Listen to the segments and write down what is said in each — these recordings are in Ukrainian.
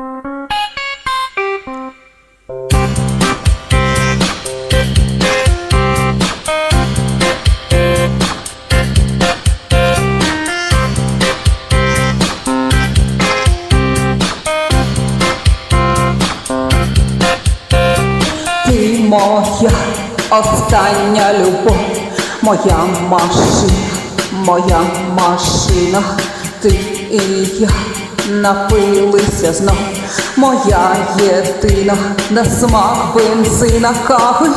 Моя остання любов, моя машина, моя машина, ти і я напилися знов, моя єдина, на смак бензина кави.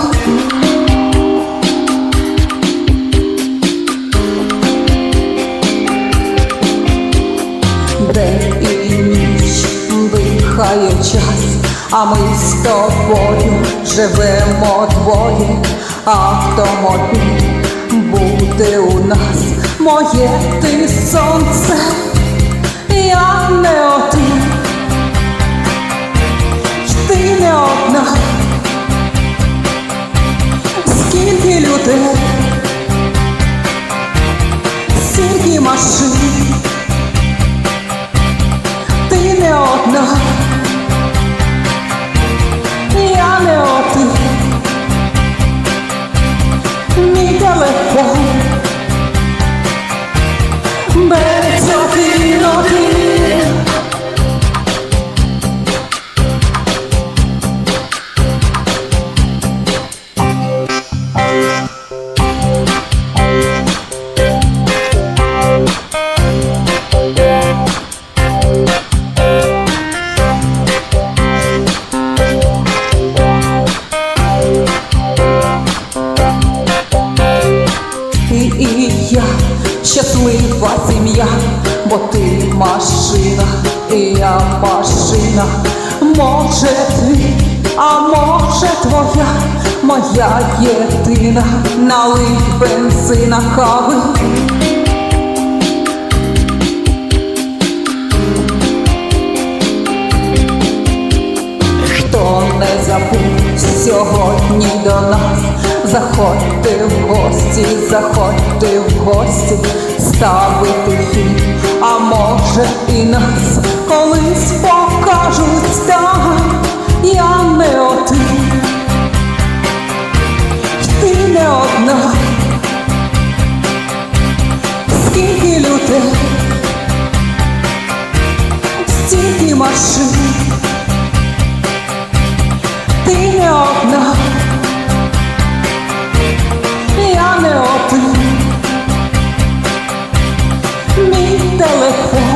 День і ніч дихає час, а ми з тобою живемо двоє, автомобіль буде у нас, моє ти сонце, людей, скільки машин. Ти не одна, я не один, мій телефон, без один один. Щаслива сім'я, бо ти машина, і я машина, може ти, а може твоя, моя єдина, налий бензина кави. Хто не забув сьогодні до нас, заходьте в гості, заходьте в гості, ставити хід, а може і нас колись покажуть так, я не один, ти не одна, скільки людей, стільки машин. me telephone